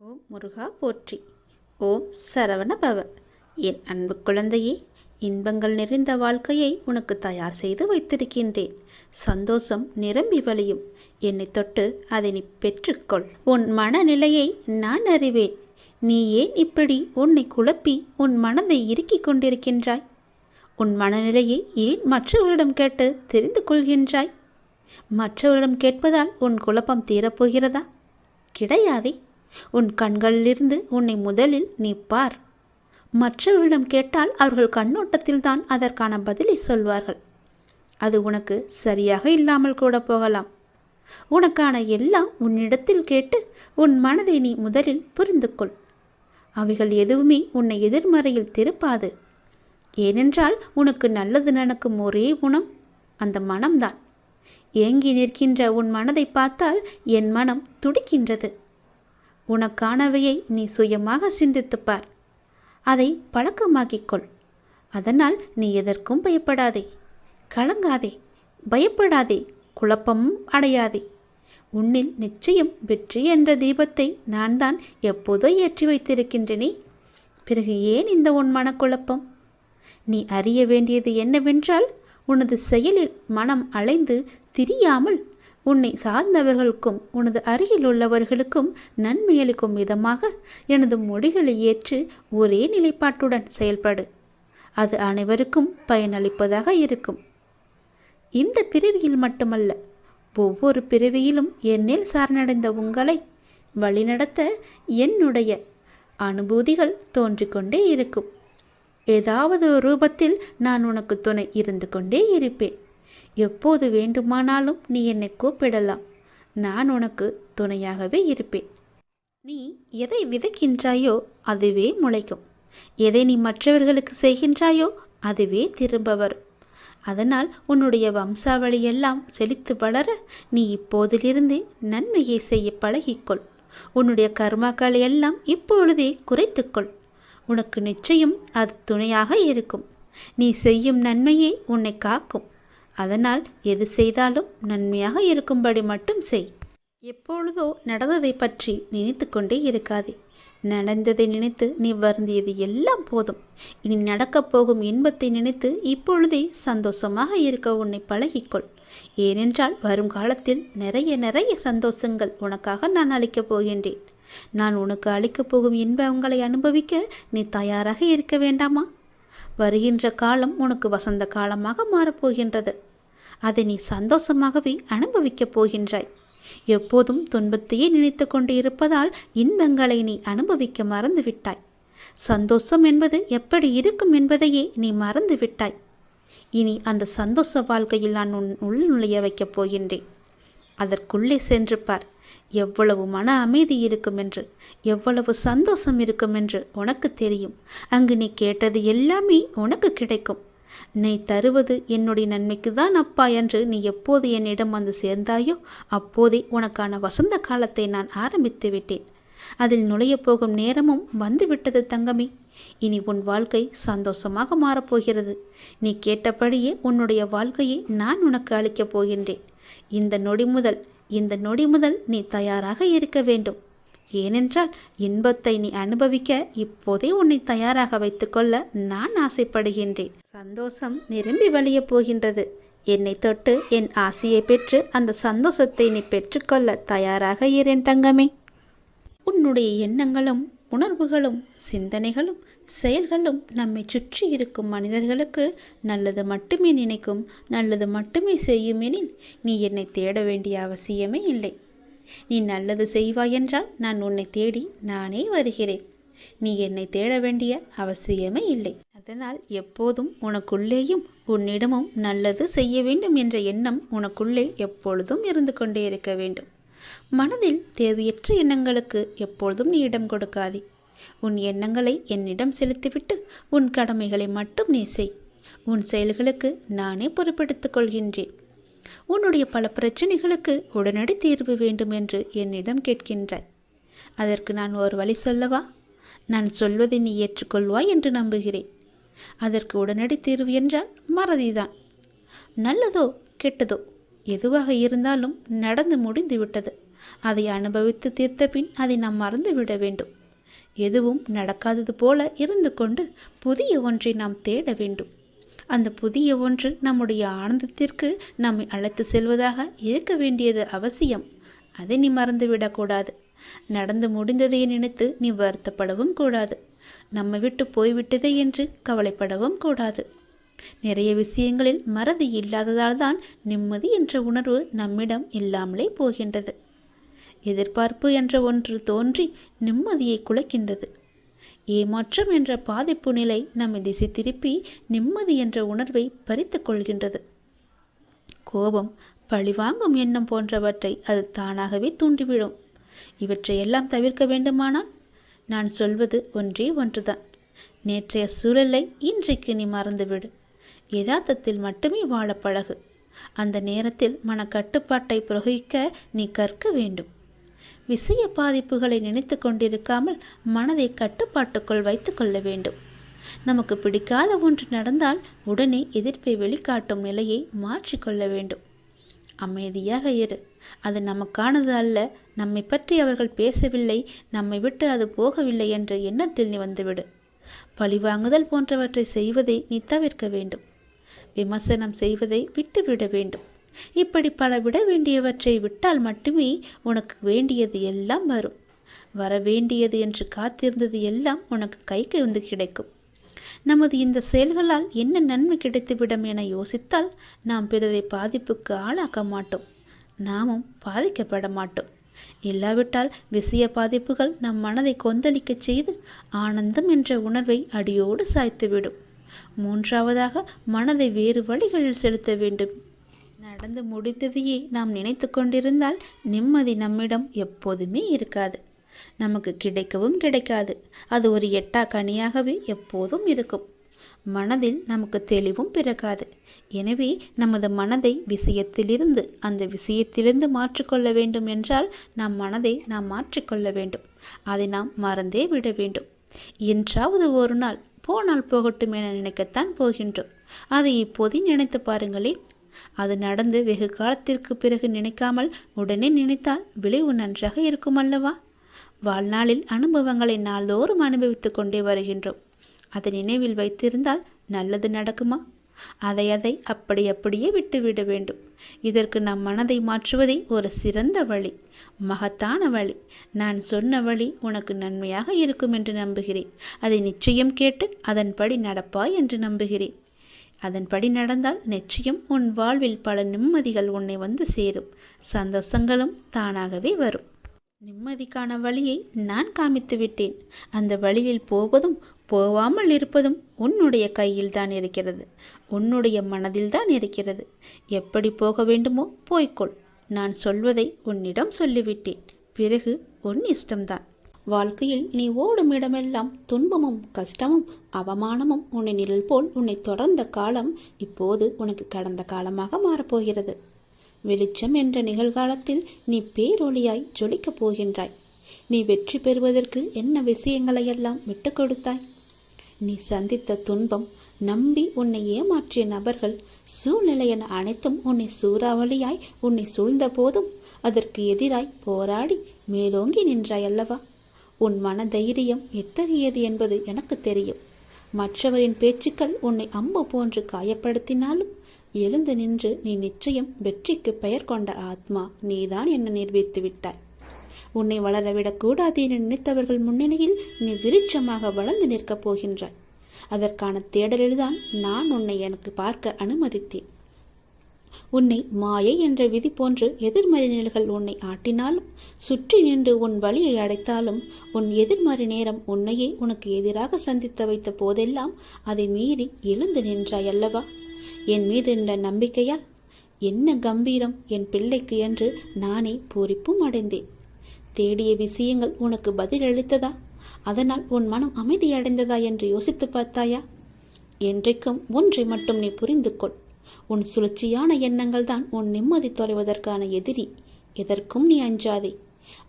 ஓம் முருகா போற்றி. ஓம் சரவண பவ என் அன்பு குழந்தையே இன்பங்கள் நிறைந்த வாழ்க்கையை உனக்கு தயார் செய்து வைத்திருக்கின்றேன். சந்தோஷம் நிரம்பி வழியும். என்னை தொட்டு அதை நீ பெற்றுக்கொள். உன் மனநிலையை நான் அறிவேன். நீ ஏன் இப்படி உன்னை குழப்பி உன் மனதை இறுக்கிக் கொண்டிருக்கின்றாய்? உன் மனநிலையை ஏன் மற்றவர்களிடம் கேட்டு தெரிந்து கொள்கின்றாய்? மற்றவரிடம் கேட்பதால் உன் குழப்பம் தீரப்போகிறதா? கிடையாதே. உன் கண்களிலிருந்து உன்னை முதலில் நீ பார் மற்றவர்களிடம் கேட்டால் அவர்கள் கண்ணோட்டத்தில்தான் அதற்கான பதிலை சொல்வார்கள். அது உனக்கு சரியாக இல்லாமல் கூட போகலாம். உனக்கான எல்லாம் உன்னிடத்தில் கேட்டு உன் மனதை நீ முதலில் புரிந்து கொள் அவைகள் எதுவுமே உன்னை எதிர்மறையில் திருப்பாது. ஏனென்றால் உனக்கு நல்லது நடக்கும் ஒரே குணம் அந்த மனம்தான். ஏங்கி நிற்கின்ற உன் மனதை பார்த்தால் என் மனம் துடிக்கின்றது. உனக்கானவையை நீ சுயமாக சிந்தித்துப்பார். அதை பழக்கமாக்கிக்கொள். அதனால் நீ எதற்கும் பயப்படாதே. கலங்காதே. பயப்படாதே. குழப்பமும் அடையாதே. உன்னில் நிச்சயம் வெற்றி என்ற தீபத்தை நான் தான் எப்போதோ ஏற்றி வைத்திருக்கின்றனே. பிறகு ஏன் இந்த உன் மனக்குழப்பம்? நீ அறிய வேண்டியது என்னவென்றால் உனது செயலில் மனம் அலைந்து திரியாமல் உன்னை சார்ந்தவர்களுக்கும் உனது அருகில் உள்ளவர்களுக்கும் நன்மையளிக்கும் விதமாக எனது மொழிகளை ஏற்று ஒரே நிலைப்பாட்டுடன் செயல்படு. அது அனைவருக்கும் பயனளிப்பதாக இருக்கும். இந்த பிறவியில் மட்டுமல்ல ஒவ்வொரு பிறவியிலும் என்னில் சார்ந்தடைந்த உங்களை வழிநடத்த என்னுடைய அனுபூதிகள் தோன்றிக்கொண்டே இருக்கும். ஏதாவது ஒரு ரூபத்தில் நான் உனக்கு துணை இருந்து கொண்டே இருப்பேன். எப்போது வேண்டுமானாலும் நீ என்னை கூப்பிடலாம். நான் உனக்கு துணையாகவே இருப்பேன். நீ எதை விதைக்கின்றாயோ அதுவே முளைக்கும். எதை நீ மற்றவர்களுக்கு செய்கின்றாயோ அதுவே திரும்ப வரும். அதனால் உன்னுடைய வம்சாவளியெல்லாம் செழித்து வளர நீ இப்போதிலிருந்து நன்மையை செய்ய பழகிக்கொள். உன்னுடைய கர்மாக்களை எல்லாம் இப்பொழுதே குறைத்துக்கொள். உனக்கு நிச்சயம் அது துணையாக இருக்கும். நீ செய்யும் நன்மையே உன்னை காக்கும். அதனால் எது செய்தாலும் நன்மையாக இருக்கும்படி மட்டும் செய். எப்பொழுதோ நடந்ததை பற்றி நினைத்து கொண்டே இருக்காதே. நடந்ததை நினைத்து நீ வருந்தியது எல்லாம் போதும். இனி நடக்கப் போகும் இன்பத்தை நினைத்து இப்பொழுதே சந்தோஷமாக இருக்க உன்னை பழகிக்கொள். ஏனென்றால் வரும் காலத்தில் நிறைய நிறைய சந்தோஷங்கள் உனக்காக நான் அளிக்கப் போகின்றேன். நான் உனக்கு அளிக்கப் போகும் இன்பங்களை அனுபவிக்க நீ தயாராக இருக்க வேண்டாமா? வருகின்ற காலம் உனக்கு வசந்த காலமாக மாறப்போகின்றது. அதை நீ சந்தோஷமாகவே அனுபவிக்கப் போகின்றாய். எப்போதும் துன்பத்தையே நினைத்து கொண்டு இருப்பதால் இன்பங்களை நீ அனுபவிக்க மறந்துவிட்டாய். சந்தோஷம் என்பது எப்படி இருக்கும் என்பதையே நீ மறந்து விட்டாய் இனி அந்த சந்தோஷ வாழ்க்கையில் நான் உன் உள் நுழைய வைக்கப் போகின்றேன். அதற்குள்ளே சென்று பார். எவ்வளவு மன அமைதி இருக்கும் என்று எவ்வளவு சந்தோஷம் இருக்கும் என்று உனக்கு தெரியும். அங்கு நீ கேட்டது எல்லாமே உனக்கு கிடைக்கும். நீ தருவது என்னுடைய நன்மைக்கு தான் அப்பா என்று நீ எப்போது என்னிடம் வந்து சேர்ந்தாயோ அப்போதே உனக்கான வசந்த காலத்தை நான் ஆரம்பித்து விட்டேன். அதில் நுழையப் போகும் நேரமும் வந்துவிட்டது தங்கமே. இனி உன் வாழ்க்கை சந்தோஷமாக மாறப்போகிறது நீ கேட்டபடியே உன்னுடைய வாழ்க்கையை நான் உனக்கு அளிக்கப் போகின்றேன். இந்த நொடி முதல் இந்த நொடி முதல் நீ தயாராக இருக்க வேண்டும். ஏனென்றால் இன்பத்தை நீ அனுபவிக்க இப்போதே உன்னை தயாராக வைத்துக்கொள்ள நான் ஆசைப்படுகின்றேன். சந்தோஷம் நிரம்பி வழிய போகின்றது. என்னை தொட்டு என் ஆசையை பெற்று அந்த சந்தோஷத்தை நீ பெற்றுக்கொள்ள தயாராக இரேன் தங்கமே. உன்னுடைய எண்ணங்களும் உணர்வுகளும் சிந்தனைகளும் செயல்களும் நம்மை சுற்றி இருக்கும் மனிதர்களுக்கு நல்லது மட்டுமே நினைக்கும் நல்லது மட்டுமே செய்யும் எனில் நீ என்னை தேட வேண்டிய அவசியமே இல்லை. நீ நல்லது செய்வாய் என்றால் நான் உன்னை தேடி நானே வருகிறேன். நீ என்னை தேட வேண்டிய அவசியமே இல்லை. அதனால் எப்போதும் உனக்குள்ளேயும் உன்னிடமும் நல்லது செய்ய வேண்டும் என்ற எண்ணம் உனக்குள்ளே எப்பொழுதும் இருந்து கொண்டே இருக்க வேண்டும். மனதில் தேவையற்ற எண்ணங்களுக்கு எப்பொழுதும் நீ இடம் கொடுக்காதே. உன் எண்ணங்களை என்னிடம் செலுத்திவிட்டு உன் கடமைகளை மட்டும் நீ செய். உன் செயல்களுக்கு நானே பொறுப்பெடுத்துக் கொள்கின்றேன். உன்னுடைய பல பிரச்சனைகளுக்கு உடனடி தீர்வு வேண்டும் என்று என்னிடம் கேட்கின்றாய். அதற்கு நான் ஒரு வழி சொல்லவா? நான் சொல்வதை நீ ஏற்றுக்கொள்வாய் என்று நம்புகிறேன். அதற்கு உடனடி தீர்வு என்றால் மறதிதான். நல்லதோ கெட்டதோ எதுவாக இருந்தாலும் நடந்து முடிந்து விட்டது அதை அனுபவித்து தீர்த்த பின் அதை நாம் மறந்து விட வேண்டும். எதுவும் நடக்காதது போல இருந்து கொண்டு புதிய ஒன்றை நாம் தேட வேண்டும். அந்த புதிய ஒன்று நம்முடைய ஆனந்தத்திற்கு நம்மை அழைத்து செல்வதாக இருக்க வேண்டியது அவசியம். அதை நீ மறந்துவிடக்கூடாது நடந்து முடிந்ததை நினைத்து நீ வருத்தப்படவும் கூடாது. நம்ம விட்டு போய்விட்டதே என்று கவலைப்படவும் கூடாது. நிறைய விஷயங்களில் மறதி இல்லாததால் தான் நிம்மதி என்ற உணர்வு நம்மிடம் இல்லாமலே போகின்றது. எதிர்பார்ப்பு என்ற ஒன்று தோன்றி நிம்மதியை குலைக்கின்றது. ஏமாற்றம் என்ற பாதிப்பு நிலை நம்மை திசை திருப்பி நிம்மதி என்ற உணர்வை பறித்து கொள்கின்றது. கோபம் பழிவாங்கும் எண்ணம் போன்றவற்றை அது தானாகவே தூண்டிவிடும். இவற்றையெல்லாம் தவிர்க்க வேண்டுமானால் நான் சொல்வது ஒன்றே ஒன்றுதான். நேற்றைய சூழலை இன்றைக்கு நீ மறந்துவிடு. யதார்த்தத்தில் மட்டுமே வாழ பழகு. அந்த நேரத்தில் மனக்கட்டுப்பாட்டை புரோகிக்க நீ கற்க வேண்டும். விஷய பாதிப்புகளை நினைத்து கொண்டிருக்காமல் மனதை கட்டுப்பாட்டுக்குள் வைத்துக்கொள்ள வேண்டும். நமக்கு பிடிக்காத ஒன்று நடந்தால் உடனே எதிர்ப்பை வெளிக்காட்டும் நிலையை மாற்றிக்கொள்ள வேண்டும். அமைதியாக இரு. அது நமக்கானது அல்ல. நம்மை பற்றி அவர்கள் பேசவில்லை. நம்மை விட்டு அது போகவில்லை என்ற எண்ணத்தில் நீ வந்துவிடு பழிவாங்குதல் போன்றவற்றை செய்வதை நீ தவிர்க்க வேண்டும். விமர்சனம் செய்வதை விட்டுவிட வேண்டும். இப்படி பல விட வேண்டியவற்றை விட்டால் மட்டுமே உனக்கு வேண்டியது எல்லாம் வரும். வர வேண்டியது என்று காத்திருந்தது எல்லாம் உனக்கு கைக்கு வந்து கிடைக்கும். நமது இந்த செயல்களால் என்ன நன்மை கிடைத்துவிடும் என யோசித்தால் நாம் பிறரை பாதிப்புக்கு ஆளாக்க மாட்டோம். நாமும் பாதிக்கப்பட மாட்டோம். இல்லாவிட்டால் விஷய பாதிப்புகள் நம் மனதை கொந்தளிக்கச் செய்து ஆனந்தம் என்ற உணர்வை அடியோடு சாய்த்துவிடும். மூன்றாவதாக மனதை வேறு வழிகளில் செலுத்த வேண்டும். நடந்து முடித்ததையே நாம் நினைத்து கொண்டிருந்தால் நிம்மதி நம்மிடம் எப்போதுமே இருக்காது. நமக்கு கிடைக்கவும் கிடைக்காது. அது ஒரு எட்டா கனியாகவே எப்போதும் இருக்கும். மனதில் நமக்கு தெளிவும் பிறக்காது. எனவே நமது மனதை விஷயத்திலிருந்து அந்த விஷயத்திலிருந்து மாற்றிக்கொள்ள வேண்டும் என்றால் நம் மனதை நாம் மாற்றிக்கொள்ள வேண்டும். அதை நாம் மறந்தே விட வேண்டும். என்றாவது ஒரு நாள் போனால் போகட்டும் என நினைக்கத்தான் போகின்றோம். அதை இப்போதே நினைத்து பாருங்களேன். அது நடந்து வெகு காலத்திற்கு பிறகு நினைக்காமல் உடனே நினைத்தால் விளைவு நன்றாக இருக்கும் அல்லவா? வாழ்நாளில் அனுபவங்களை நாள்தோறும் அனுபவித்துக் கொண்டே வருகின்றோம். அதை நினைவில் வைத்திருந்தால் நல்லது நடக்குமா? அதை அதை அப்படி அப்படியே விட்டுவிட வேண்டும். இதற்கு நம் மனதை மாற்றுவதே ஒரு சிறந்த வழி மகத்தான வழி. நான் சொன்ன வழி உனக்கு நன்மையாக இருக்கும் என்று நம்புகிறேன். அதை நிச்சயம் கேட்டு அதன்படி நடப்பாய் என்று நம்புகிறேன். அதன்படி நடந்தால் நிச்சயம் உன் வாழ்வில் பல நிம்மதிகள் உன்னை வந்து சேரும். சந்தோஷங்களும் தானாகவே வரும். நிம்மதிக்கான வழியை நான் காமித்து விட்டேன். அந்த வழியில் போவதும் போவாமல் இருப்பதும் உன்னுடைய கையில் தான் இருக்கிறது. உன்னுடைய மனதில் தான் இருக்கிறது. எப்படி போக வேண்டுமோ போய்க்கொள். நான் சொல்வதை உன்னிடம் சொல்லிவிட்டேன். பிறகு உன் இஷ்டம்தான். வாழ்க்கையில் நீ ஓடும் இடமெல்லாம் துன்பமும் கஷ்டமும் அவமானமும் உன்னை நிழல் போல் உன்னை தொடர்ந்த காலம் இப்போது உனக்கு கடந்த காலமாக மாறப்போகிறது. வெளிச்சம் என்ற நிகழ்காலத்தில் நீ பேரொளியாய் ஜொலிக்கப் போகின்றாய். நீ வெற்றி பெறுவதற்கு என்ன விஷயங்களையெல்லாம் விட்டு கொடுத்தாய்? நீ சந்தித்த துன்பம் நம்பி உன்னை ஏமாற்றிய நபர்கள் சூழ்நிலை என அனைத்தும் உன்னை சூறாவளியாய் உன்னை சூழ்ந்த போதும் அதற்கு எதிராய் போராடி மேலோங்கி நின்றாய் அல்லவா உன் மன தைரியம் எத்தகையது என்பது எனக்கு தெரியும். மற்றவரின் பேச்சுக்கள் உன்னை அம்பு போன்று காயப்படுத்தினாலும் எழுந்து நின்று நீ நிச்சயம் வெற்றிக்கு பெயர் கொண்ட ஆத்மா நீதான் என்ன நிரூபித்து விட்டாய். உன்னை வளரவிடக் கூடாது என நினைத்தவர்கள் முன்னிலையில் நீ விருட்சமாக வளர்ந்து நிற்கப் போகின்றாய். அதற்கான தேடலில்தான் நான் உன்னை எனக்கு பார்க்க அனுமதித்தேன். உன்னை மாயை என்ற விதி போன்று எதிர்மறை நிலைகள் உன்னை ஆட்டினாலும் சுற்றி நின்று உன் வழியை அடைத்தாலும் உன் எதிர்மறை நேரம் உன்னையே உனக்கு எதிராக சந்தித்து வைத்த போதெல்லாம் அதை மீறி எழுந்து நின்றாய் அல்லவா? என் மீது என்ற நம்பிக்கையால் என்ன கம்பீரம் என் பிள்ளைக்கு என்று நானே பூரிப்பும் அடைந்தேன். தேடிய விஷயங்கள் உனக்கு பதில் அளித்ததா? அதனால் உன் மனம் அமைதியடைந்ததா என்று யோசித்து பார்த்தாயா? என்றைக்கும் ஒன்றை மட்டும் நீ புரிந்து கொள் உன் சுழற்சியான எண்ணங்கள் தான் உன் நிம்மதி தொலைவதற்கான எதிரி. எதற்கும் நீ அஞ்சாதே.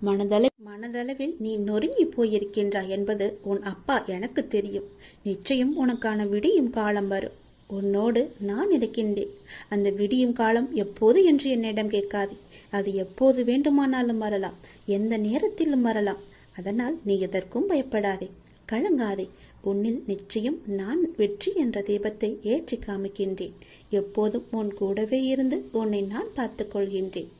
மனதள மனதளவில் நீ நொறுங்கி போயிருக்கின்றாய் என்பது உன் அப்பா எனக்கு தெரியும். நிச்சயம் உனக்கான விடியும் காலம் வரும். உன்னோடு நான் இருக்கின்றேன். அந்த விடியும் காலம் எப்போது என்று என்னிடம் கேட்காதே. அது எப்போது வேண்டுமானாலும் வரலாம். எந்த நேரத்திலும் வரலாம். அதனால் நீ எதற்கும் பயப்படாதே. கலங்காதே. உன்னில் நிச்சயம் நான் வெற்றி என்ற தீபத்தை ஏற்றி காமிக்கின்றேன். எப்போதும் உன் கூடவே இருந்து உன்னை நான் பார்த்துக்கொள்கின்றேன்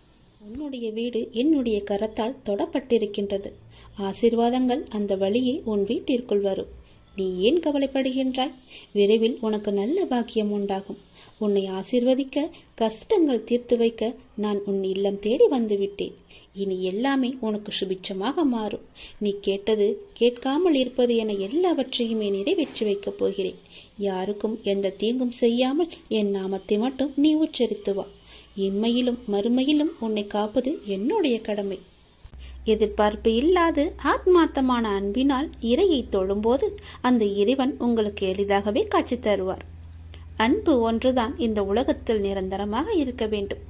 உன்னுடைய வீடு என்னுடைய கரத்தால் தொடப்பட்டிருக்கின்றது. ஆசீர்வாதங்கள் அந்த வழியே உன் வீட்டிற்குள் வரும். நீ ஏன் கவலைப்படுகின்றாய்? விரைவில் உனக்கு நல்ல பாக்கியம் உண்டாகும். உன்னை ஆசிர்வதிக்க கஷ்டங்கள் தீர்த்து வைக்க நான் உன் இல்லம் தேடி வந்துவிட்டேன். இனி எல்லாமே உனக்கு சுபிட்சமாக மாறும். நீ கேட்டது கேட்காமல் இருப்பது என எல்லாவற்றையுமே நிறைவேற்றி வைக்கப் போகிறேன். யாருக்கும் எந்த தீங்கும் செய்யாமல் என் நாமத்தை மட்டும் நீ உச்சரித்து வா. இன்மையிலும் மறுமையிலும் உன்னை காப்பது என்னுடைய கடமை. எதிர்பார்ப்பு இல்லாது ஆத்மார்த்தமான அன்பினால் இறையை தொழும்போது அந்த இறைவன் உங்களுக்கு எளிதாகவே காட்சி தருவார். அன்பு ஒன்றுதான் இந்த உலகத்தில் நிரந்தரமாக இருக்க வேண்டும்.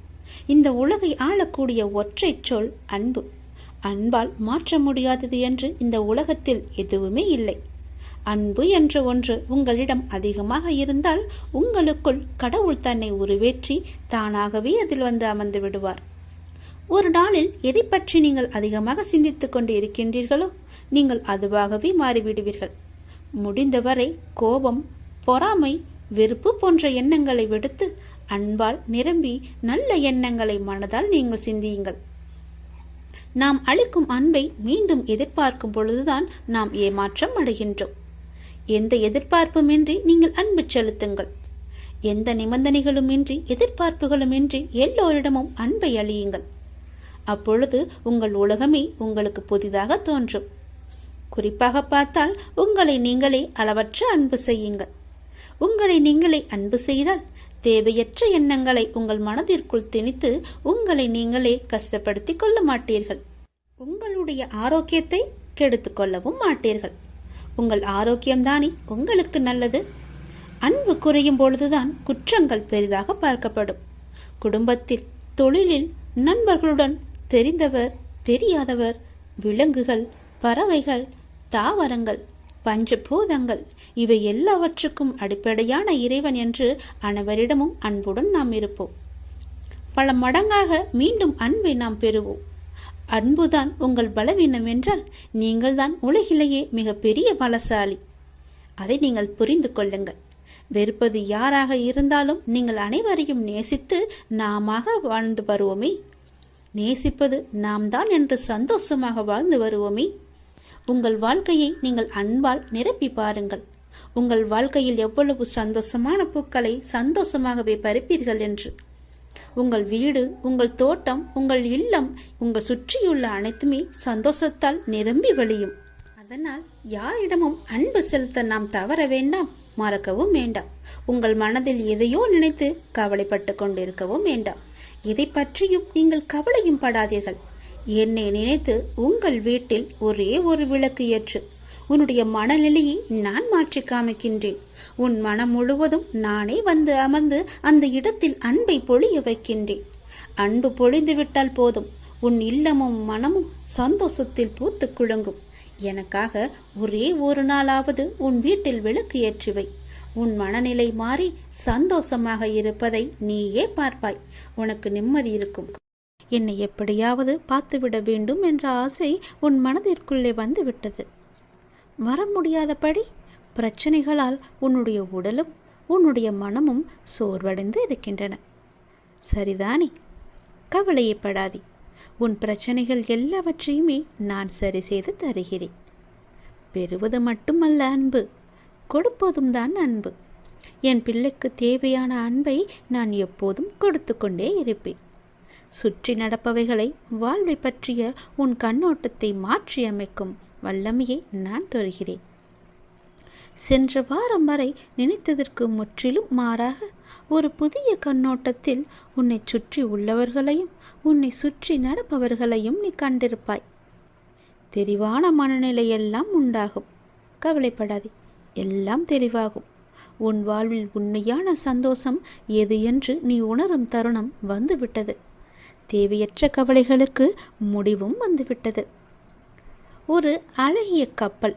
இந்த உலகை ஆளக்கூடிய ஒற்றை சொல் அன்பு. அன்பால் மாற்ற முடியாதது என்று இந்த உலகத்தில் எதுவுமே இல்லை. அன்பு என்ற ஒன்று உங்களிடம் அதிகமாக இருந்தால் உங்களுக்குள் கடவுள் தன்னை உருவேற்றி தானாகவே அதில் வந்து அமர்ந்து விடுவார். ஒரு நாளில் எதை பற்றி நீங்கள் அதிகமாக சிந்தித்துக் கொண்டு இருக்கின்றீர்களோ நீங்கள் அதுவாகவே மாறிவிடுவீர்கள். முடிந்தவரை கோபம் பொறாமை வெறுப்பு போன்ற எண்ணங்களை விடுத்து அன்பால் நிரம்பி நல்ல எண்ணங்களை மனதால் நீங்கள் சிந்தியுங்கள். நாம் அளிக்கும் அன்பை மீண்டும் எதிர்பார்க்கும் பொழுதுதான் நாம் ஏமாற்றம் அடைகின்றோம். எந்த எதிர்பார்ப்புமின்றி நீங்கள் அன்பு செலுத்துங்கள். எந்த நிபந்தனைகளுமின்றி இன்றி எல்லோரிடமும் அன்பை அழியுங்கள். அப்பொழுது உங்கள் உலகமே உங்களுக்கு புதிதாக தோன்றும். குறிப்பாக பார்த்தால் உங்களை நீங்களே அளவற்ற அன்பு செய்யுங்கள். உங்களை நீங்களே அன்பு செய்தால் தேவையற்ற எண்ணங்களை உங்கள் மனதிற்குள் திணித்து உங்களை நீங்களே கஷ்டப்படுத்திக் கொள்ள மாட்டீர்கள். உங்களுடைய ஆரோக்கியத்தை கெடுத்துக் கொள்ளவும் மாட்டீர்கள். உங்கள் ஆரோக்கியம்தானே உங்களுக்கு நல்லது. அன்பு குறையும் பொழுதுதான் குற்றங்கள் பெரிதாக பார்க்கப்படும். குடும்பத்தில் தொழிலில் நண்பர்களுடன் தெரிந்தவர் தெரியாதவர் விலங்குகள் பறவைகள் தாவரங்கள் பஞ்சபூதங்கள் இவை எல்லாவற்றுக்கும் அடிப்படையான இறைவன் என்று அனைவரிடமும் அன்புடன் நாம் இருப்போம். பல மடங்காக மீண்டும் அன்பை நாம் பெறுவோம். அன்புதான் உங்கள் பலவீனம் என்றால் நீங்கள்தான் உலகிலேயே மிகப்பெரிய பலசாலி. அதை நீங்கள் புரிந்து கொள்ளுங்கள். வெறுப்பது யாராக இருந்தாலும் நீங்கள் அனைவரையும் நேசித்து நாம வாழ்ந்து வருவோமே. நேசிப்பது நாம் தான் என்று சந்தோஷமாக வாழ்ந்து வருவோமே. உங்கள் வாழ்க்கையை நீங்கள் அன்பால் நிரப்பி பாருங்கள். உங்கள் வாழ்க்கையில் எவ்வளவு சந்தோஷமான பூக்களை சந்தோஷமாகவே பறிப்பீர்கள் என்று. உங்கள் வீடு உங்கள் தோட்டம் உங்கள் இல்லம் உங்கள் சுற்றியுள்ள அனைத்துமே சந்தோஷத்தால் நிரம்பி வழியும். அதனால் யாரிடமும் அன்பு செலுத்த நாம் தவற வேண்டாம் மறக்கவும் வேண்டாம். உங்கள் மனதில் எதையோ நினைத்து கவலைப்பட்டு கொண்டிருக்கவும் வேண்டாம். இதை பற்றியும் நீங்கள் கவலையும் படாதீர்கள். என்னை நினைத்து உங்கள் வீட்டில் ஒரே ஒரு விளக்கு ஏற்று உன்னுடைய மனநிலையை நான் மாற்றி காமிக்கின்றேன். உன் மனம் முழுவதும் நானே வந்து அமர்ந்து அந்த இடத்தில் அன்பை பொழிய வைக்கின்றேன். அன்பு பொழிந்து விட்டால் போதும் உன் இல்லமும் மனமும் சந்தோஷத்தில் பூத்து குழுங்கும் எனக்காக ஒரே ஒரு நாளாவது உன் வீட்டில் விளக்கு ஏற்றுவை உன் மனநிலை மாறி சந்தோஷமாக இருப்பதை நீயே பார்ப்பாய். உனக்கு நிம்மதி இருக்கும். என்னை எப்படியாவது பார்த்துவிட வேண்டும் என்ற ஆசை உன் மனதிற்குள்ளே வந்துவிட்டது. வர முடியாதபடி பிரச்சனைகளால் உன்னுடைய உடலும் உன்னுடைய மனமும் சோர்வடைந்து இருக்கின்றன. சரிதானே? கவலையப்படாதே. உன் பிரச்சனைகள் எல்லாவற்றையுமே நான் சரி செய்து தருகிறேன். பெறுவது மட்டுமல்ல அன்பு. கொடுப்பதும் தான் அன்பு. என் பிள்ளைக்கு தேவையான அன்பை நான் எப்போதும் கொடுத்து கொண்டே இருப்பேன். சுற்றி நடப்பவைகளை வாழ்வை பற்றிய உன் கண்ணோட்டத்தை மாற்றி அமைக்கும் வல்லமையை நான் தருகிறேன். சென்ற வாரம் வரை நினைத்ததற்கு முற்றிலும் மாறாக ஒரு புதிய கண்ணோட்டத்தில் உன்னை சுற்றி உள்ளவர்களையும் உன்னை சுற்றி நடப்பவர்களையும் நீ கண்டிருப்பாய். தெரிவான மனநிலையெல்லாம் உண்டாகும். கவலைப்படாதே. எல்லாம் தெளிவாகும். உன் வாழ்வில் உண்மையான சந்தோஷம் எது என்று நீ உணரும் தருணம் வந்துவிட்டது. தேவையற்ற கவலைகளுக்கு முடிவும் வந்துவிட்டது. ஒரு அழகிய கப்பல்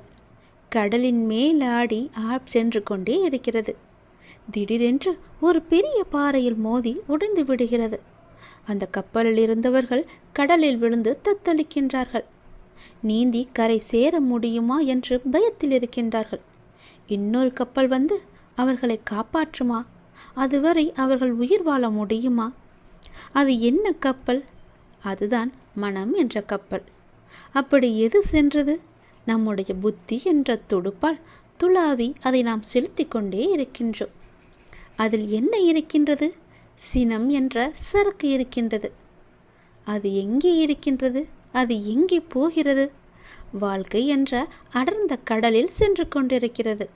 கடலின் மேலாடி ஆப் சென்று கொண்டே இருக்கிறது. திடீரென்று ஒரு பெரிய பாறையில் மோதி உடைந்து விடுகிறது. அந்த கப்பலில் இருந்தவர்கள் கடலில் விழுந்து தத்தளிக்கின்றார்கள். நீந்தி கரை சேர முடியுமா என்று பயத்தில் இருக்கின்றார்கள். இன்னொரு கப்பல் வந்து அவர்களை காப்பாற்றுமா? அதுவரை அவர்கள் உயிர் வாழ முடியுமா? அது என்ன கப்பல்? அதுதான் மனம் என்ற கப்பல். அப்படி எது சென்றது? நம்முடைய புத்தி என்ற துடுப்பால் துளாவி அதை நாம் செலுத்தி கொண்டே இருக்கின்றோம். அதில் என்ன இருக்கின்றது? சினம் என்ற சரக்கு இருக்கின்றது. அது எங்கே இருக்கின்றது? அது எங்கே போகிறது? வாழ்க்கை என்ற அடர்ந்த கடலில் சென்று கொண்டிருக்கிறது.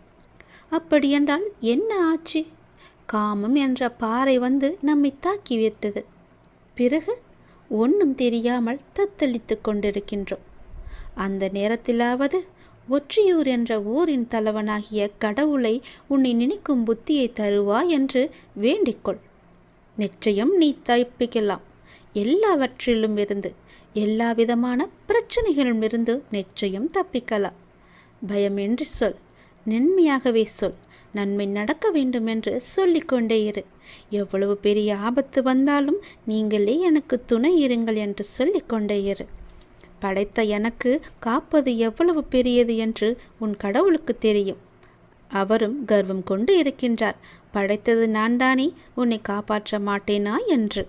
அப்படியென்றால் என்ன ஆச்சு? காமம் என்ற பாறை வந்து நம்மை தாக்கி வைத்தது. பிறகு ஒன்றும் தெரியாமல் தத்தளித்து கொண்டிருக்கின்றோம். அந்த நேரத்திலாவது ஒற்றியூர் என்ற ஊரின் தலைவனாகிய கடவுளை உன்னை நினைக்கும் புத்தியை தருவா என்று வேண்டிக்கொள் நிச்சயம் நீ தப்பிக்கலாம். எல்லாவற்றிலும் இருந்து எல்லா விதமான பிரச்சனைகளிலும் இருந்து நிச்சயம் தப்பிக்கலாம். பயமின்றி சொல் நன்மையாகவே சொல் நன்மை நடக்க வேண்டும் என்று சொல்லிக்கொண்டே இரு. எவ்வளவு பெரிய ஆபத்து வந்தாலும் நீங்களே எனக்கு துணை இருங்கள் என்று சொல்லிக்கொண்டே இரு. படைத்த எனக்கு காப்பது எவ்வளவு பெரியது என்று உன் கடவுளுக்கு தெரியும். அவரும் கர்வம் கொண்டு இருக்கின்றார். படைத்தது நான் தானே உன்னை காப்பாற்ற மாட்டேனா என்று.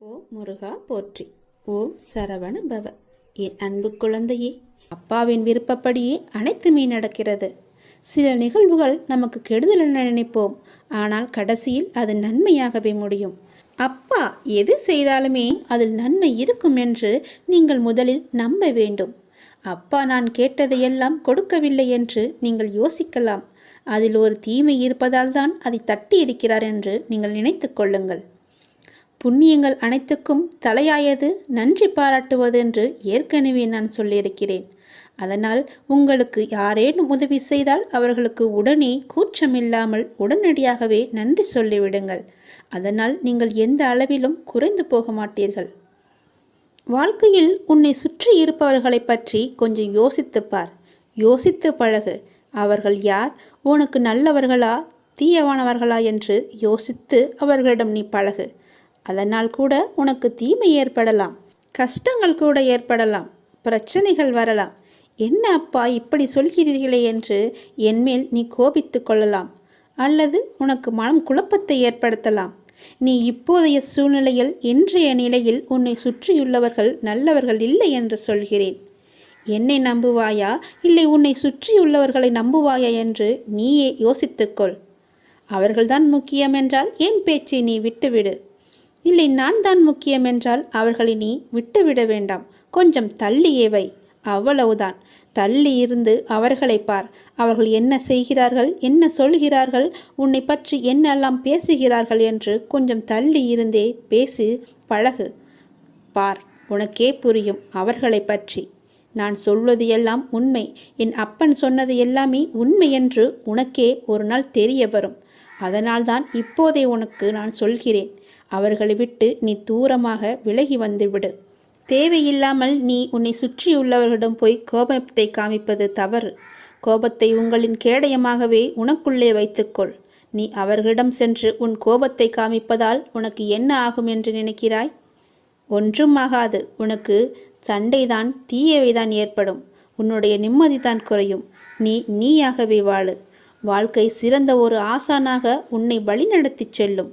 ஓ முருகா போற்றி. ஓம் சரவண பவ என் அன்பு குழந்தையே அப்பாவின் விருப்பப்படியே அனைத்துமே நடக்கிறது. சில நிகழ்வுகள் நமக்கு கெடுதல் என நினைப்போம். ஆனால் கடைசியில் அது நன்மையாகவே முடியும். அப்பா எது செய்தாலுமே அதில் நன்மை இருக்கும் என்று நீங்கள் முதலில் நம்ப வேண்டும். அப்பா நான் கேட்டதையெல்லாம் கொடுக்கவில்லை என்று நீங்கள் யோசிக்கலாம். அதில் ஒரு தீமை இருப்பதால் தான் அதை தட்டி இருக்கிறார் என்று நீங்கள் நினைத்து கொள்ளுங்கள். புண்ணியங்கள் அனைத்துக்கும் தலையாயது நன்றி பாராட்டுவது என்று ஏற்கனவே நான் சொல்லியிருக்கிறேன். அதனால் உங்களுக்கு யாரேனும் உதவி செய்தால் அவர்களுக்கு உடனே கூச்சமில்லாமல் உடனடியாகவே நன்றி சொல்லிவிடுங்கள். அதனால் நீங்கள் எந்த அளவிலும் குறைந்து போக மாட்டீர்கள். வாழ்க்கையில் உன்னை சுற்றி இருப்பவர்களை பற்றி கொஞ்சம் யோசித்துப் பார். யோசித்து பழகு அவர்கள் யார்? உனக்கு நல்லவர்களா தீயவானவர்களா என்று யோசித்து அவர்களிடம் நீ பழகு. அதனால் கூட உனக்கு தீமை ஏற்படலாம் கஷ்டங்கள் கூட ஏற்படலாம் பிரச்சனைகள் வரலாம். என்ன அப்பா இப்படி சொல்கிறீர்களே என்று என்மேல் நீ கோபித்து கொள்ளலாம் அல்லது உனக்கு மனம் குழப்பத்தை ஏற்படுத்தலாம். நீ இப்போதைய சூழ்நிலையில் இன்றைய நிலையில் உன்னை சுற்றியுள்ளவர்கள் நல்லவர்கள் இல்லை என்று சொல்கிறேன். என்னை நம்புவாயா? இல்லை உன்னை சுற்றியுள்ளவர்களை நம்புவாயா என்று நீயே யோசித்துக்கொள் அவர்கள்தான் முக்கியம் என்றால் என் பேச்சை நீ விட்டுவிடு. இல்லை நான் தான் முக்கியம் என்றால் அவர்களை நீ விட்டுவிட வேண்டாம். கொஞ்சம் தள்ளியே வை. அவ்வளவுதான். தள்ளி இருந்து அவர்களை பார். அவர்கள் என்ன செய்கிறார்கள் என்ன சொல்கிறார்கள் உன்னை பற்றி என்னெல்லாம் பேசுகிறார்கள் என்று கொஞ்சம் தள்ளி இருந்தே பேசி பழகு. பார் உனக்கே புரியும் அவர்களை பற்றி. நான் சொல்வது எல்லாம் உண்மை. என் அப்பன் சொன்னது எல்லாமே உண்மை என்று உனக்கே ஒரு நாள் தெரிய வரும். அதனால்தான் இப்போதே உனக்கு நான் சொல்கிறேன். அவர்களை விட்டு நீ தூரமாக விலகி வந்துவிடு. தேவையில்லாமல் நீ உன்னை சுற்றியுள்ளவர்களிடம் போய் கோபத்தை காமிப்பது தவறு. கோபத்தை உங்களின் கேடயமாகவே உனக்குள்ளே வைத்துக்கொள். நீ அவர்களிடம் சென்று உன் கோபத்தை காமிப்பதால் உனக்கு என்ன ஆகும் என்று நினைக்கிறாய்? ஒன்றும் ஆகாது உனக்கு சண்டைதான் தீயவைதான் ஏற்படும். உன்னுடைய நிம்மதிதான் குறையும். நீ நீயாகவே வாழு. வாழ்க்கை சிறந்த ஒரு ஆசானாக உன்னை வழிநடத்திச் செல்லும்.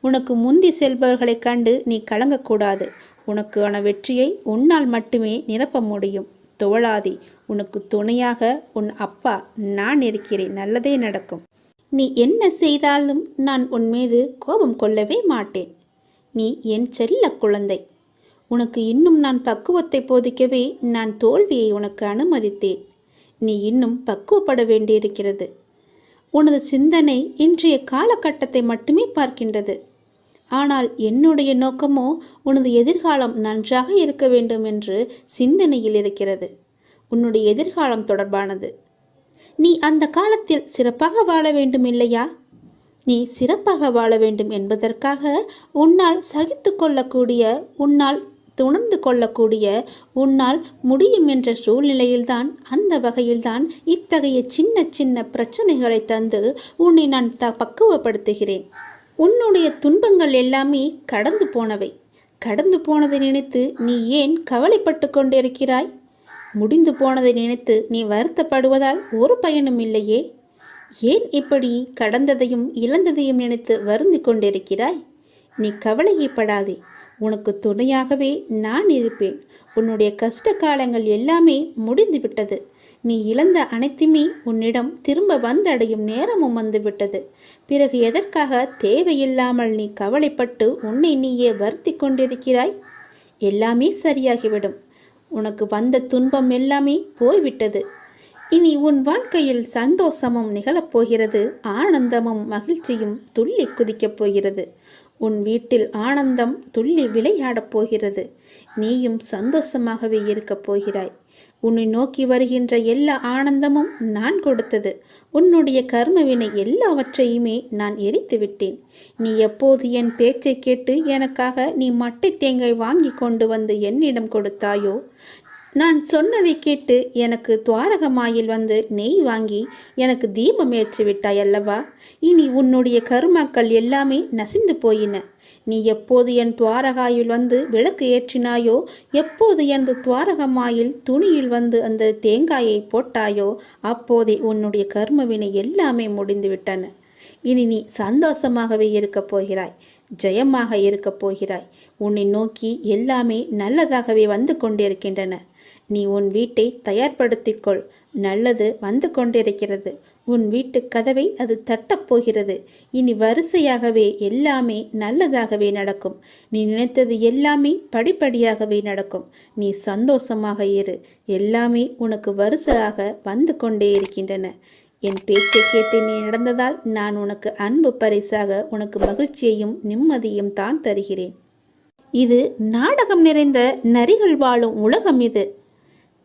உனக்கு முந்தி செல்பவர்களைக் கண்டு நீ கலங்கக்கூடாது. உனக்கான வெற்றியை உன்னால் மட்டுமே நிரப்ப முடியும். தோழாதி உனக்கு துணையாக உன் அப்பா நான் இருக்கிறேன். நல்லதே நடக்கும். நீ என்ன செய்தாலும் நான் உன் மீது கோபம் கொள்ளவே மாட்டேன். நீ என் செல்ல குழந்தை. உனக்கு இன்னும் நான் பக்குவத்தை போதிக்கவே நான் தோல்வியை உனக்கு அனுமதித்தேன். நீ இன்னும் பக்குவப்பட வேண்டியிருக்கிறது. உனது சிந்தனை இன்றைய காலகட்டத்தை மட்டுமே பார்க்கின்றது. ஆனால் என்னுடைய நோக்கமோ உனது எதிர்காலம் நன்றாக இருக்க வேண்டும் என்று சிந்தனையில் இருக்கிறது. உன்னுடைய எதிர்காலம் தொடர்பானது. நீ அந்த காலத்தில் சிறப்பாக வாழ வேண்டும் இல்லையா நீ சிறப்பாக வாழ வேண்டும் என்பதற்காக உன்னால் சகித்து கொள்ளக்கூடிய உன்னால் துணர்ந்து கொள்ளக்கூடிய உன்னால் முடியும் என்ற சூழ்நிலையில்தான் அந்த வகையில்தான் இத்தகைய சின்ன சின்ன பிரச்சனைகளை தந்து உன்னை நான் த பக்குவப்படுத்துகிறேன். உன்னுடைய துன்பங்கள் எல்லாமே கடந்து போனவை. கடந்து போனதை நினைத்து நீ ஏன் கவலைப்பட்டு கொண்டிருக்கிறாய்? முடிந்து போனதை நினைத்து நீ வருத்தப்படுவதால் ஒரு பயனும் இல்லையே. ஏன் இப்படி கடந்ததையும் இழந்ததையும் நினைத்து வருந்தி கொண்டிருக்கிறாய்? நீ கவலையப்படாதே. உனக்கு துணையாகவே நான் இருப்பேன். உன்னுடைய கஷ்ட காலங்கள் எல்லாமே முடிந்து விட்டது. நீ இழந்த அனைத்துமே உன்னிடம் திரும்ப வந்தடையும் நேரமும் வந்துவிட்டது பிறகு எதற்காக தேவையில்லாமல் நீ கவலைப்பட்டு உன்னை நீயே வருத்தி கொண்டிருக்கிறாய்? எல்லாமே சரியாகிவிடும். உனக்கு வந்த துன்பம் எல்லாமே போய்விட்டது. இனி உன் வாழ்க்கையில் சந்தோஷமும் நிகழப்போகிறது ஆனந்தமும் மகிழ்ச்சியும் துள்ளி குதிக்கப் போகிறது. உன் வீட்டில் ஆனந்தம் துள்ளி விளையாடப் போகிறது. நீயும் சந்தோஷமாகவே இருக்கப் போகிறாய். உன்னை நோக்கி வருகின்ற எல்லா ஆனந்தமும் நான் கொடுத்தது. உன்னுடைய கர்மவினை எல்லாவற்றையுமே நான் எரித்து விட்டேன். நீ எப்போது என் பேச்சை கேட்டு எனக்காக நீ மட்டை தேங்காய் வாங்கி கொண்டு வந்து என்னிடம் கொடுத்தாயோ? நான் சொன்னதை கேட்டு எனக்கு துவாரகமாயில் வந்து நெய் வாங்கி எனக்கு தீபம் ஏற்றி விட்டாய் அல்லவா? இனி உன்னுடைய கருமாக்கள் எல்லாமே நசிந்து போயின. நீ எப்போது என் துவாரகாயில் வந்து விளக்கு ஏற்றினாயோ எப்போது எனது துவாரகமாயில் துணியில் வந்து அந்த தேங்காயை போட்டாயோ அப்போதே உன்னுடைய கர்மவினை எல்லாமே முடிந்து விட்டன இனி நீ சந்தோஷமாகவே இருக்கப் போகிறாய் ஜெயமாக இருக்கப் போகிறாய். உன்னை நோக்கி எல்லாமே நல்லதாகவே வந்து கொண்டிருக்கின்றன. நீ உன் வீட்டை தயார்படுத்திக்கொள். நல்லது வந்து கொண்டிருக்கிறது. உன் வீட்டு கதவை அது தட்டப்போகிறது இனி வரிசையாகவே எல்லாமே நல்லதாகவே நடக்கும். நீ நினைத்தது எல்லாமே படிப்படியாகவே நடக்கும். நீ சந்தோஷமாக இரு. எல்லாமே உனக்கு வரிசையாக வந்து கொண்டே இருக்கின்றன. என் பேச்சை கேட்டு நீ நடந்ததால் நான் உனக்கு அன்பு பரிசாக உனக்கு மகிழ்ச்சியையும் நிம்மதியும் தான் தருகிறேன். இது நாடகம் நிறைந்த நரிகள் வாழும் உலகம் இது.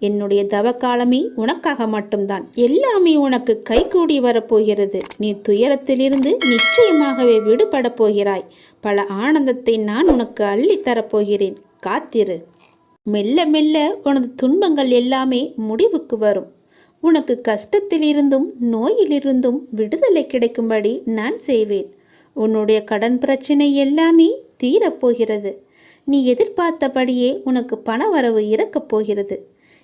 என்னுடைய தவக்காலமே உனக்காக மட்டும்தான். எல்லாமே உனக்கு கைகூடி வரப்போகிறது. நீ துயரத்திலிருந்து நிச்சயமாகவே விடுபடப் போகிறாய். பல ஆனந்தத்தை நான் உனக்கு அள்ளித் தரப்போகிறேன். காத்திரு. மெல்ல மெல்ல உனது துன்பங்கள் எல்லாமே முடிவுக்கு வரும். உனக்கு கஷ்டத்திலிருந்தும் நோயிலிருந்தும் விடுதலை கிடைக்கும்படி நான் செய்வேன். உன்னுடைய கடன் பிரச்சனை எல்லாமே தீரப்போகிறது. நீ எதிர்பார்த்தபடியே உனக்கு பணவரவு இறக்கப் போகிறது.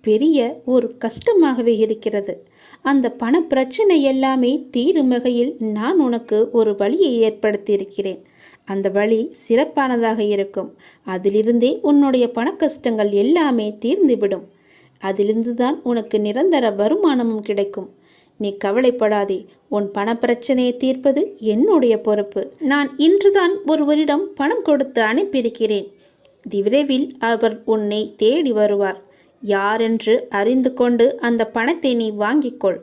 பெரிய ஒரு கஷ்டமாகவே இருக்கிறது. அந்த பண பிரச்சனை எல்லாமே தீரும் வகையில் நான் உனக்கு ஒரு வழியை ஏற்படுத்தியிருக்கிறேன். அந்த வழி சிறப்பானதாக இருக்கும். அதிலிருந்தே உன்னுடைய பண கஷ்டங்கள் எல்லாமே தீர்ந்துவிடும். அதிலிருந்து தான் உனக்கு நிரந்தர வருமானமும் கிடைக்கும். நீ கவலைப்படாதே. உன் பணப்பிரச்சனையை தீர்ப்பது என்னுடைய பொறுப்பு. நான் இன்றுதான் ஒருவரிடம் பணம் கொடுத்து அனுப்பியிருக்கிறேன். விரைவில் அவர் உன்னை தேடி வருவார். யாரென்று அறிந்து கொண்டு அந்த பணத்தை நீ வாங்கிக்கொள்.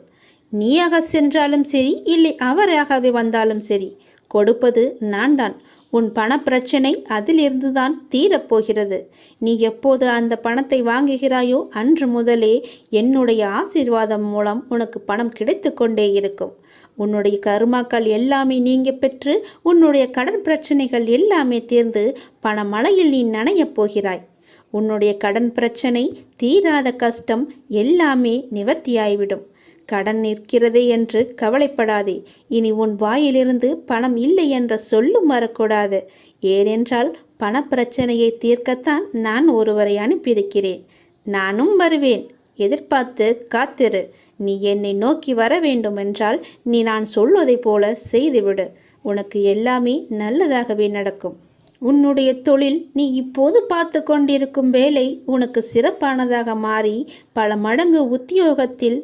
நீயாக சென்றாலும் சரி இல்லை அவராகவே வந்தாலும் சரி கொடுப்பது நான் தான் உன் பணப்பிரச்சனை அதிலிருந்து தான் தீரப்போகிறது. நீ எப்போது அந்த பணத்தை வாங்குகிறாயோ அன்று முதலே என்னுடைய ஆசீர்வாதம் மூலம் உனக்கு பணம் கிடைத்து கொண்டே இருக்கும். உன்னுடைய கருமாக்கள் எல்லாமே நீங்க பெற்று உன்னுடைய கடன் பிரச்சனைகள் எல்லாமே தீர்ந்து பணமழையில் நீ நனையப் போகிறாய். உன்னுடைய கடன் பிரச்சனை தீராத கஷ்டம் எல்லாமே நிவர்த்தியாய்விடும். கடன் நிற்கிறதே என்று கவலைப்படாதே. இனி உன் வாயிலிருந்து பணம் இல்லை என்ற சொல்லும் வரக்கூடாது. ஏனென்றால் பணப்பிரச்சனையை தீர்க்கத்தான் நான் ஒருவரை அனுப்பியிருக்கிறேன். நானும் வருவேன். எதிர்பார்த்து காத்திரு. நீ என்னை நோக்கி வர வேண்டுமென்றால் நீ நான் சொல்வதைப் போல செய்துவிடு. உனக்கு எல்லாமே நல்லதாகவே நடக்கும். உன்னுடைய தொழில் நீ இப்போது பார்த்து கொண்டிருக்கும் வேலை உனக்கு சிறப்பானதாக மாறி பல மடங்கு உத்தியோகத்தில்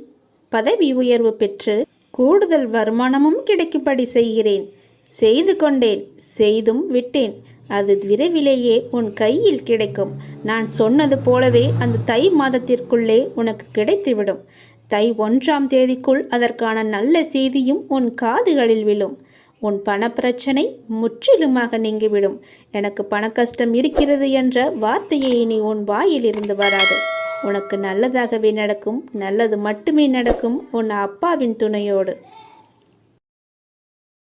பதவி உயர்வு பெற்று கூடுதல் வருமானமும் கிடைக்கும்படி செய்கிறேன். செய்து கொண்டேன் செய்தும் விட்டேன். அது விரைவிலேயே உன் கையில் கிடைக்கும். நான் சொன்னது போலவே அந்த தை மாதத்திற்குள்ளே உனக்கு கிடைத்துவிடும். தை ஒன்றாம் தேதிக்குள் அதற்கான நல்ல செய்தியும் உன் காதுகளில் விழும். உன் பணப்பிரச்சனை முற்றிலுமாக நீங்கிவிடும். எனக்கு பணக்கஷ்டம் இருக்கிறது என்ற வார்த்தையை இனி உன் வாயிலிருந்து வராது. உனக்கு நல்லதாகவே நடக்கும் நல்லது மட்டுமே நடக்கும் உன் அப்பாவின் துணையோடு.